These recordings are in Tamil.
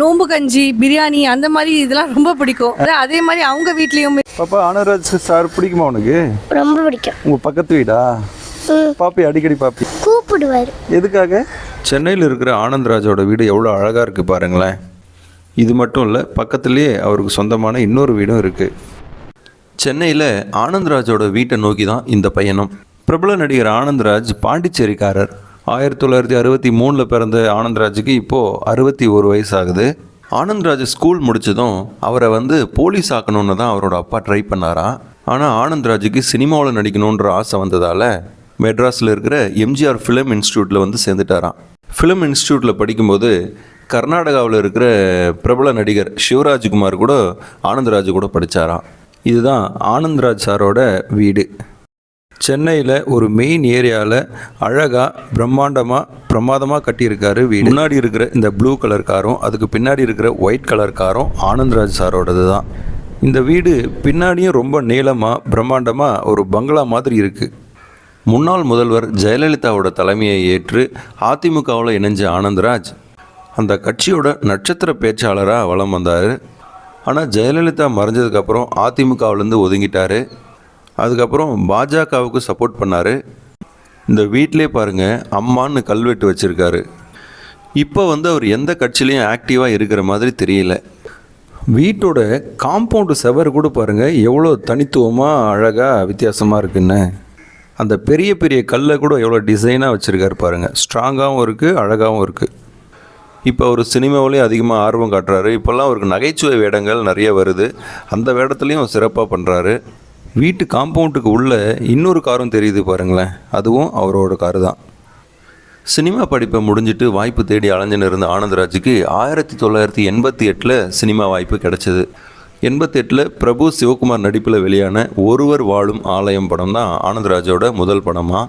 நோம்பு கஞ்சி பிரியாணி அந்த மாதிரி இதெல்லாம் ரொம்ப பிடிக்கும். அதே மாதிரி அவங்க வீட்லேயும். பாப்பா ஆனராஜ் சார் பிடிக்குமா உனக்கு? ரொம்ப பிடிக்கும். உங்க பக்கத்து வீடா. பாப்பி அடிக்கடி பாப்பி. கூப்பிடுவார். எதுக்காக? சென்னையில் இருக்கிற ஆனந்த்ராஜோட வீடு எவ்வளோ அழகாக இருக்குது பாருங்களேன். இது மட்டும் இல்லை பக்கத்துலேயே அவருக்கு சொந்தமான இன்னொரு வீடும் இருக்குது சென்னையில் ஆனந்த்ராஜோட வீட்டை நோக்கி தான் இந்த பயணம். பிரபல நடிகர் ஆனந்த்ராஜ் பாண்டிச்சேரிக்காரர். ஆயிரத்தி தொள்ளாயிரத்தி அறுபத்தி மூணில் பிறந்த ஆனந்த்ராஜுக்கு இப்போது அறுபத்தி ஒரு வயசு ஆகுது ஆனந்த்ராஜ் ஸ்கூல் முடிச்சதும் அவரை வந்து போலீஸ் ஆக்கணும்னு தான் அவரோட அப்பா ட்ரை பண்ணாராம் ஆனால் ஆனந்த்ராஜுக்கு சினிமாவில் நடிக்கணுன்ற ஆசை வந்ததால் மெட்ராஸில் இருக்கிற எம்ஜிஆர் ஃபிலிம் இன்ஸ்டியூட்டில் வந்து சேர்ந்துட்டாராம் ஃபிலிம் இன்ஸ்டியூட்டில் படிக்கும்போது கர்நாடகாவில் இருக்கிற பிரபல நடிகர் சிவராஜ்குமார் கூட ஆனந்தராஜ் கூட படித்தாராம் இதுதான் ஆனந்த்ராஜ் சாரோட வீடு. சென்னையில் ஒரு மெயின் ஏரியாவில் அழகாக பிரம்மாண்டமாக பிரமாதமாக கட்டியிருக்காரு வீடு. முன்னாடி இருக்கிற இந்த ப்ளூ கலர் காரும் அதுக்கு பின்னாடி இருக்கிற ஒயிட் கலர் காரும் ஆனந்த்ராஜ் சாரோடது தான். இந்த வீடு பின்னாடியும் ரொம்ப நீளமாக பிரம்மாண்டமாக ஒரு பங்களா மாதிரி இருக்குது முன்னாள் முதல்வர் ஜெயலலிதாவோட தலைமையை ஏற்று அதிமுகவில் இணைஞ்ச ஆனந்த்ராஜ் அந்த கட்சியோட நட்சத்திர பேச்சாளராக வலம் வந்தார். ஆனால் ஜெயலலிதா மறைஞ்சதுக்கப்புறம் அதிமுகவிலேருந்து ஒதுங்கிட்டார். அதுக்கப்புறம் பாஜகவுக்கு சப்போர்ட் பண்ணார். இந்த வீட்டிலே பாருங்கள் அம்மான்னு கல்வெட்டு வச்சுருக்காரு. இப்போ வந்து அவர் எந்த கட்சியிலையும் ஆக்டிவாக இருக்கிற மாதிரி தெரியல. வீட்டோட காம்பவுண்டு செவர் கூட பாருங்கள் எவ்வளோ தனித்துவமாக அழகாக வித்தியாசமாக இருக்குன்னு. அந்த பெரிய பெரிய கல்லை கூட எவ்வளோ டிசைனாக வச்சுருக்காரு பாருங்கள் ஸ்ட்ராங்காகவும் இருக்குது அழகாகவும் இருக்குது இப்போ அவர் சினிமாவிலையும் அதிகமாக ஆர்வம் காட்டுறாரு. இப்போல்லாம் அவருக்கு நகைச்சுவை வேடங்கள் நிறைய வருது. அந்த வேடத்துலையும் சிறப்பாக பண்ணுறாரு வீட்டு காம்பவுண்டுக்கு உள்ள இன்னொரு காரும் தெரியுது பாருங்களேன். அதுவும் அவரோட காரு தான் சினிமா படிப்பை முடிஞ்சிட்டு வாய்ப்பு தேடி அலைஞ்சுன்னு இருந்த ஆனந்தராஜுக்கு ஆயிரத்தி தொள்ளாயிரத்தி எண்பத்தி எட்டில் சினிமா வாய்ப்பு கிடைச்சது. எண்பத்தெட்டில் பிரபு சிவகுமார் நடிப்பில் வெளியான ஒருவர் வாழும் ஆலயம் படம் தான் ஆனந்தராஜோட முதல் படமாக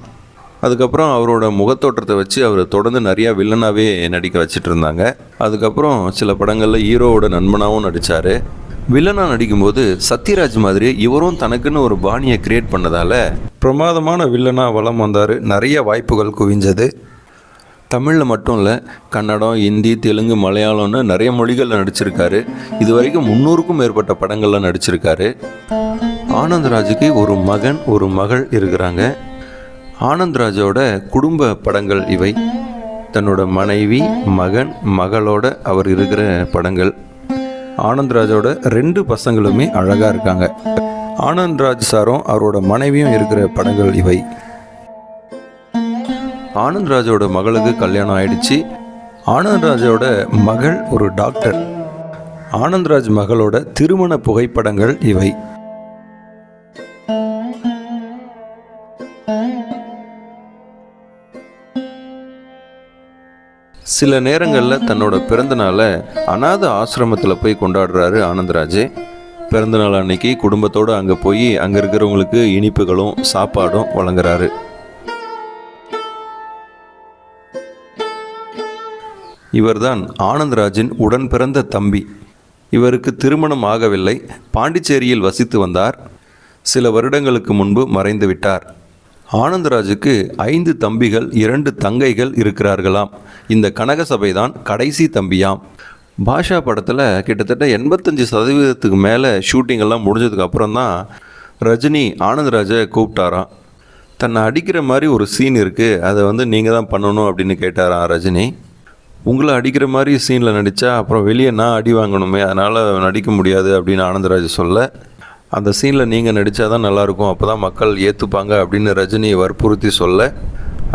அதுக்கப்புறம் அவரோட முகத்தோற்றத்தை வச்சு அவர் தொடர்ந்து நிறையா வில்லனாகவே நடிக்க வச்சுட்டு இருந்தாங்க. அதுக்கப்புறம் சில படங்களில் ஹீரோவோட நண்பனாகவும் நடித்தார் வில்லனாக நடிக்கும்போது சத்யராஜ் மாதிரி இவரும் தனக்குன்னு ஒரு பாணியை கிரியேட் பண்ணதால் பிரமாதமான வில்லனாக வளம் வந்தார். நிறைய வாய்ப்புகள் குவிஞ்சது. தமிழில் மட்டும் இல்லை கன்னடம் ஹிந்தி தெலுங்கு மலையாளம்னு நிறைய மொழிகளில் நடிச்சிருக்காரு. இது வரைக்கும் முந்நூறுக்கும் மேற்பட்ட படங்களில் நடிச்சிருக்காரு. ஆனந்த்ராஜுக்கு ஒரு மகன் ஒரு மகள் இருக்கிறாங்க. ஆனந்த்ராஜோட குடும்ப படங்கள் இவை. தன்னோட மனைவி மகன் மகளோட அவர் இருக்கிற படங்கள். ஆனந்த்ராஜோட ரெண்டு பசங்களுமே அழகாக இருக்காங்க. ஆனந்த்ராஜ் சாரும் அவரோட மனைவியும் இருக்கிற படங்கள் இவை. ஆனந்த்ராஜோட மகளுக்கு கல்யாணம் ஆயிடுச்சு. ஆனந்த்ராஜோட மகள் ஒரு டாக்டர். ஆனந்த்ராஜ் மகளோட திருமண புகைப்படங்கள் இவை. சில நேரங்களில் தன்னோட பிறந்தநாளை அநாத ஆசிரமத்தில் போய் கொண்டாடுறாரு ஆனந்தராஜ். பிறந்தநாள் அன்னைக்கு குடும்பத்தோடு அங்கே போய் அங்கே இருக்கிறவங்களுக்கு இனிப்புகளும் சாப்பாடும் வழங்குறாரு. இவர்தான் ஆனந்தராஜின் உடன் பிறந்த தம்பி. இவருக்கு திருமணம் ஆகவில்லை. பாண்டிச்சேரியில் வசித்து வந்தார். சில வருடங்களுக்கு முன்பு மறைந்து விட்டார். ஆனந்தராஜுக்கு ஐந்து தம்பிகள் இரண்டு தங்கைகள் இருக்கிறார்களாம். இந்த கனகசபை தான் கடைசி தம்பியாம். பாஷா படத்தில் கிட்டத்தட்ட எண்பத்தஞ்சு சதவீதத்துக்கு மேலே ஷூட்டிங் எல்லாம் முடிஞ்சதுக்கு அப்புறம் தான் ரஜினி ஆனந்தராஜை கூப்பிட்டாராம். தன்னை அடிக்கிற மாதிரி ஒரு சீன் இருக்குது அதை வந்து நீங்கள் தான் பண்ணணும் அப்படின்னு கேட்டாராம் ரஜினி. உங்களை அடிக்கிற மாதிரி சீனில் நடித்தா அப்புறம் வெளியே நான் அடி வாங்கணுமே அதனால் நடிக்க முடியாது அப்படின்னு ஆனந்தராஜ் சொல்ல அந்த சீனில் நீங்கள் நடித்தா தான் நல்லாயிருக்கும். அப்போ தான் மக்கள் ஏற்றுப்பாங்க அப்படின்னு ரஜினி வற்புறுத்தி சொல்ல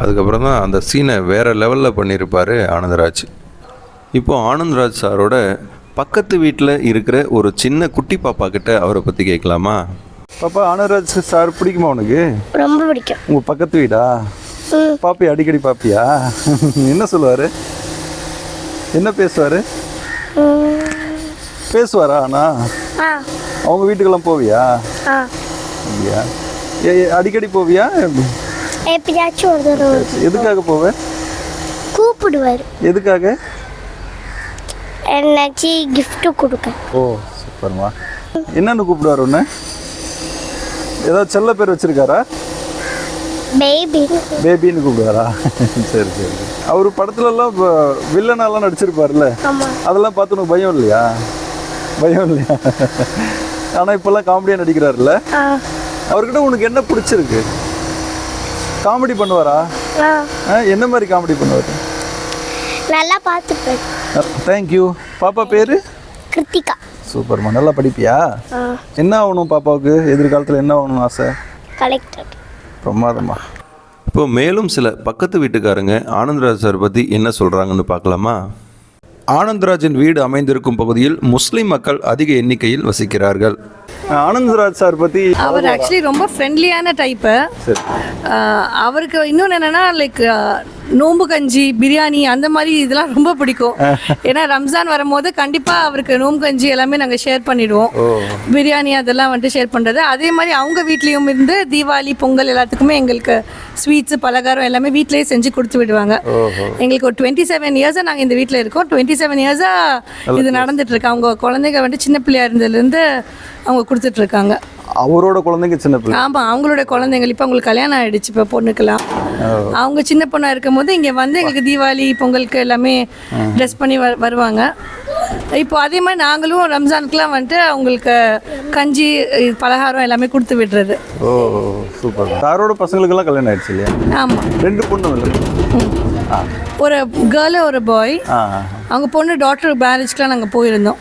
அதுக்கப்புறம் தான் அந்த சீனை வேறு லெவலில் பண்ணியிருப்பார் ஆனந்தராஜ். இப்போது ஆனந்தராஜ் சாரோட பக்கத்து வீட்டில் இருக்கிற ஒரு சின்ன குட்டி பாப்பா கிட்ட அவரை பற்றி கேட்கலாமா? பாப்பா ஆனராஜ் சார் பிடிக்குமா உனக்கு? ரொம்ப பிடிக்கும். உங்க பக்கத்து வீடா. பாப்பி அடிக்கடி பாப்பியா? என்ன சொல்லுவாரு? என்ன பேசுவாரு. பேசுவாரா அண்ணா? ஆ அவங்க வீட்டுக்கெல்லாம் போவியா? அப்படியா? அடிக்கடி போவியா? எப்படி? எப்பயாச்சும் ஒரு தடவை. எதுக்காக போவ? கூப்பிடுவார். எதுக்காக? என்னாச்சு gift கொடுக்க. ஓ சூப்பர்மா. என்னன்னு கூப்பிடுவார் ஒன்று ஏதாவது செல்ல பேர் வச்சிருக்காரா? பேபி பேபின்னு கூப்பிடுவாரா? சரி சரி. அவர் படத்துலலாம் வில்லனாலாம் நடிச்சிருப்பார்ல அதெல்லாம் பார்த்து உனக்கு பயம் இல்லையா? பயம் இல்லையா? ஆனால் இப்போல்லாம் காமெடியாக நடிக்கிறாருல்ல? அவர்கிட்ட உனக்கு என்ன பிடிச்சிருக்கு? காமெடி பண்ணுவாரா? என்ன மாதிரி காமெடி பண்ணுவார்? நல்லா பார்த்துப்பேன். தேங்க்யூ பாப்பா பேர்? கிருத்திகா. சூப்பர்மா நல்லா படிப்பியா? என்ன ஆகணும் பாப்பாவுக்கு? எதிர்காலத்தில் என்ன ஆகணும்னு ஆசை? கலெக்டர் பிரமாதமா. இப்போ மேலும் சில பக்கத்து வீட்டுக்காரங்க ஆனந்தராஜ் சார் பற்றி என்ன சொல்கிறாங்கன்னு பார்க்கலாமா? ஆனந்தராஜின் வீடு அமைந்திருக்கும் பகுதியில் முஸ்லிம் மக்கள் அதிக எண்ணிக்கையில் வசிக்கிறார்கள். ஆனந்த்ராஜ் சார் பற்றி அவர் ஆக்சுவலி ரொம்ப ஃப்ரெண்ட்லியான டைப்பு சரி. அவருக்கு இன்னொன்று என்னென்னா லைக் நோம்பு கஞ்சி பிரியாணி அந்த மாதிரி இதெல்லாம் ரொம்ப பிடிக்கும். ஏன்னா ரம்ஜான் வரும்போது கண்டிப்பாக அவருக்கு நோம்பு கஞ்சி எல்லாமே நாங்கள் ஷேர் பண்ணிடுவோம். பிரியாணி அதெல்லாம் வந்துட்டு ஷேர் பண்ணுறது அதே மாதிரி அவங்க வீட்லேயும் இருந்து தீபாவளி பொங்கல் எல்லாத்துக்குமே எங்களுக்கு ஸ்வீட்ஸு பலகாரம் எல்லாமே வீட்டிலேயே செஞ்சு கொடுத்து விடுவாங்க. எங்களுக்கு ஒரு டுவெண்ட்டி செவன் இயர்ஸாக நாங்கள் இந்த வீட்டில் இருக்கோம். டுவெண்ட்டி செவன் இயர்ஸாக இது நடந்துட்டு இருக்கு. அவங்க குழந்தைங்க வந்துட்டு சின்ன பிள்ளையா இருந்ததுலேருந்து அவங்க கொடுத்துட்டு இருக்காங்க. அவரோட குழந்தைங்க சின்ன பிள்ளை. ஆமாம் அவங்களோட குழந்தைங்க. இப்போ அவங்களுக்கு கல்யாணம் ஆயிடுச்சு. இப்போ பொண்ணுக்கெல்லாம். அவங்க சின்ன பொண்ணாக இருக்கும்போது இங்கே வந்து எங்களுக்கு தீபாவளி பொங்கலுக்கு எல்லாமே ட்ரெஸ் பண்ணி வ வருவாங்க. இப்போ அதே மாதிரி நாங்களும் ரம்ஜானுக்குலாம் வந்துட்டு அவங்களுக்கு கஞ்சி பலகாரம் எல்லாமே கொடுத்து விடுறது. ஓ சூப்பர் சாரோட பசங்களுக்கெல்லாம் கல்யாணம் ஆயிடுச்சு இல்லையா? ஆமாம் ரெண்டு பொண்ணு ஒரு கேர்ளு ஒரு பாய் ஆ அவங்க பொண்ணு டாக்டர் மேரேஜ்க்குலாம் நாங்கள் போயிருந்தோம்.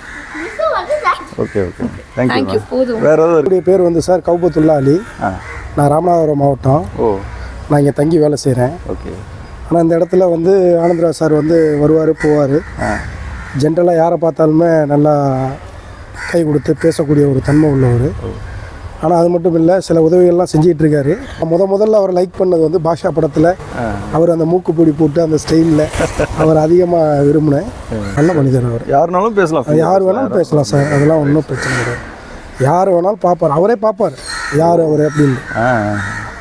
ஓகே ஓகே தேங்க்யூ வேற ஏதாவது பேர் வந்து சார் கௌபத்துல்லா அலி. நான் ராமநாதபுரம் மாவட்டம். ஓ. நான் இங்கே தங்கி வேலை செய்கிறேன் ஓகே. ஆனால் இந்த இடத்துல வந்து ஆனந்தராஜ் சார் வந்து வருவார் போவார். ஜென்ரலாக யாரை பார்த்தாலுமே நல்லா கை கொடுத்து பேசக்கூடிய ஒரு தன்மை உள்ளவர். ஆனால் அது மட்டும் இல்லை சில உதவிகள்லாம் செஞ்சிட்டு இருக்காரு. முத முதல்ல அவர் லைக் பண்ணது வந்து பாஷா படத்தில் அவர் அந்த மூக்குப்பொடி போட்டு அந்த ஸ்டைலில் அவர் அதிகமாக விரும்பினேன் நல்ல மனிதர் அவர். யாருனாலும் பேசலாம். யார் வேணாலும் பேசலாம் சார். அதெல்லாம் ஒன்றும் பிரச்சனை கிடையாது. யார் வேணாலும் பார்ப்பார். அவரே பார்ப்பார். யார் அவர் அப்படின்னு.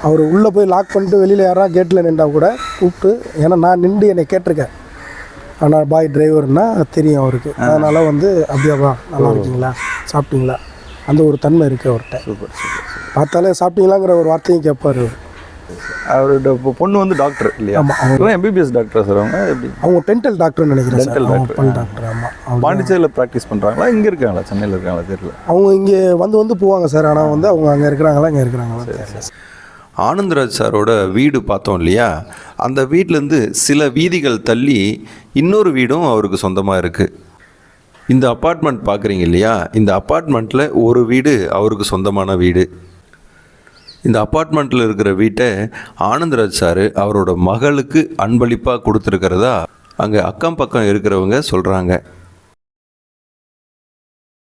அவர் உள்ளே போய் லாக் பண்ணிட்டு வெளியில் யாரா கேட்டில் நின்றா கூட கூப்பிட்டு ஏன்னா நான் நின்று என்னை கேட்டிருக்கேன். ஆனால் பாய் டிரைவர்னா தெரியும் அவருக்கு. அதனால் வந்து அப்படியாப்பா நல்லா இருக்கீங்களா? சாப்பிட்டீங்களா? அந்த ஒரு தன்மை இருக்குது அவர்கிட்ட. சூப்பர் சூப்பர் பார்த்தாலே சாப்பிட்டீங்களாங்கிற ஒரு வார்த்தையும் கேட்பார் அவர். அவரோட பொண்ணு வந்து டாக்டர் இல்லையா? ஆமா, அவங்க- இவங்க எம்பிபிஎஸ் டாக்டர் சார் அவங்க? எப்படி? அவங்க டென்டல் டாக்டர்னு நினைக்கிறேன் doctor. பல் டாக்டர் ஆமாம் பாண்டிச்சேரியில் ப்ராக்டிஸ் பண்ணுறாங்களா இங்கே இருக்காங்களா? சென்னையில் இருக்காங்களா? தெரியல. அவங்க இங்கே வந்து வந்து போவாங்க சார் ஆனால் வந்து அவங்க அங்கே இருக்கிறாங்களா இங்கே இருக்கிறாங்களா தெரியல ஆனந்தராஜ் சாரோட வீடு பார்த்தோம் இல்லையா? அந்த வீட்டிலேருந்து சில வீதிகள் தள்ளி இன்னொரு வீடும் அவருக்கு சொந்தமாக இருக்குது இந்த அப்பார்ட்மெண்ட் பார்க்குறீங்க இல்லையா? இந்த அப்பார்ட்மெண்ட்டில் ஒரு வீடு அவருக்கு சொந்தமான வீடு. இந்த அப்பார்ட்மெண்ட்டில் இருக்கிற வீட்டை ஆனந்தராஜ் சார் அவரோட மகளுக்கு அன்பளிப்பாக கொடுத்துருக்கிறதா அங்கே அக்கம் பக்கம் இருக்கிறவங்க சொல்கிறாங்க